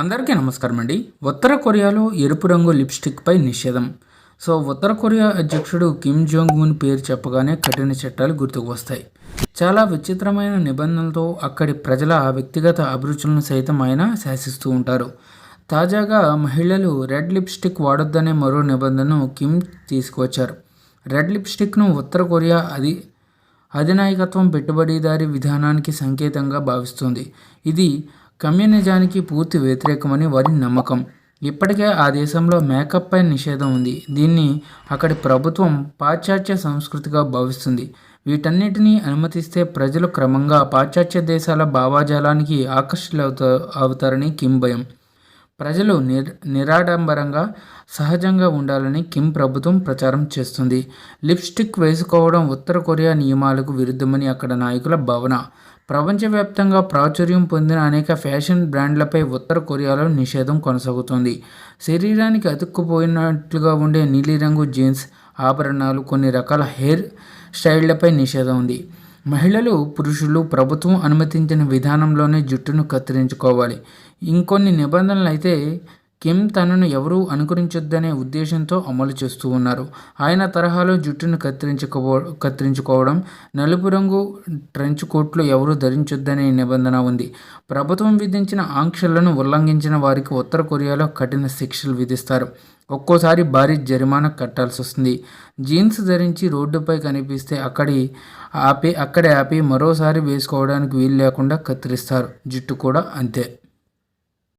అందరికీ నమస్కారం అండి. ఉత్తర కొరియాలో ఎరుపు రంగు లిప్స్టిక్పై నిషేధం. సో ఉత్తర కొరియా అధ్యక్షుడు కిమ్ జోంగ్ ఉన్ పేరు చెప్పగానే కఠిన చట్టాలు గుర్తుకు వస్తాయి. చాలా విచిత్రమైన నిబంధనలతో అక్కడి ప్రజల వ్యక్తిగత అభిరుచులను సైతం ఆయన శాసిస్తూ ఉంటారు. తాజాగా మహిళలు రెడ్ లిప్స్టిక్ వాడొద్దనే మరో నిబంధనను కిమ్ తీసుకువచ్చారు. రెడ్ లిప్స్టిక్ను ఉత్తర కొరియా అది అధినాయకత్వం పెట్టుబడిదారీ విధానానికి సంకేతంగా భావిస్తుంది. ఇది కమ్యూనిజానికి పూర్తి వ్యతిరేకమని వారి నమ్మకం. ఇప్పటికే ఆ దేశంలో మేకప్ పై నిషేధం ఉంది. దీన్ని అక్కడి ప్రభుత్వం పాశ్చాత్య సంస్కృతిగా భావిస్తుంది. వీటన్నిటినీ అనుమతిస్తే ప్రజలు క్రమంగా పాశ్చాత్య దేశాల భావాజాలానికి ఆకర్షితులవుతా అవుతారని కిమ్ భయం ప్రజలు నిర్ నిరాడంబరంగా సహజంగా ఉండాలని కిమ్ ప్రభుత్వం ప్రచారం చేస్తుంది. లిప్స్టిక్ వేసుకోవడం ఉత్తర కొరియా నియమాలకు విరుద్ధమని అక్కడ నాయకుల భావన. ప్రపంచవ్యాప్తంగా ప్రాచుర్యం పొందిన అనేక ఫ్యాషన్ బ్రాండ్లపై ఉత్తర కొరియాలో నిషేధం కొనసాగుతుంది. శరీరానికి అతుక్కుపోయినట్లుగా ఉండే నీలిరంగు జీన్స్ ఆభరణాలు కొన్ని రకాల హెయిర్ స్టైళ్ళపై నిషేధం ఉంది. మహిళలు పురుషులు ప్రభుత్వం అనుమతించిన విధానంలోనే జుట్టును కత్తిరించుకోవాలి. ఇంకొన్ని నిబంధనలు అయితే కిమ్ తనను ఎవరూ అనుకరించొద్దనే ఉద్దేశంతో అమలు చేస్తూ ఉన్నారు. ఆయన తరహాలో జుట్టును కత్తిరించుకో కత్తిరించుకోవడం నలుపు రంగు ట్రెంచ్ కోట్లు ఎవరూ ధరించొద్దనే నిబంధన ఉంది. ప్రభుత్వం విధించిన ఆంక్షలను ఉల్లంఘించిన వారికి ఉత్తర కొరియాలో కఠిన శిక్షలు విధిస్తారు. ఒక్కోసారి భారీ జరిమానా కట్టాల్సి వస్తుంది. జీన్స్ ధరించి రోడ్డుపై కనిపిస్తే అక్కడి ఆపి అక్కడే ఆపి మరోసారి వేసుకోవడానికి వీలు లేకుండా కత్తిరిస్తారు. జుట్టు కూడా అంతే.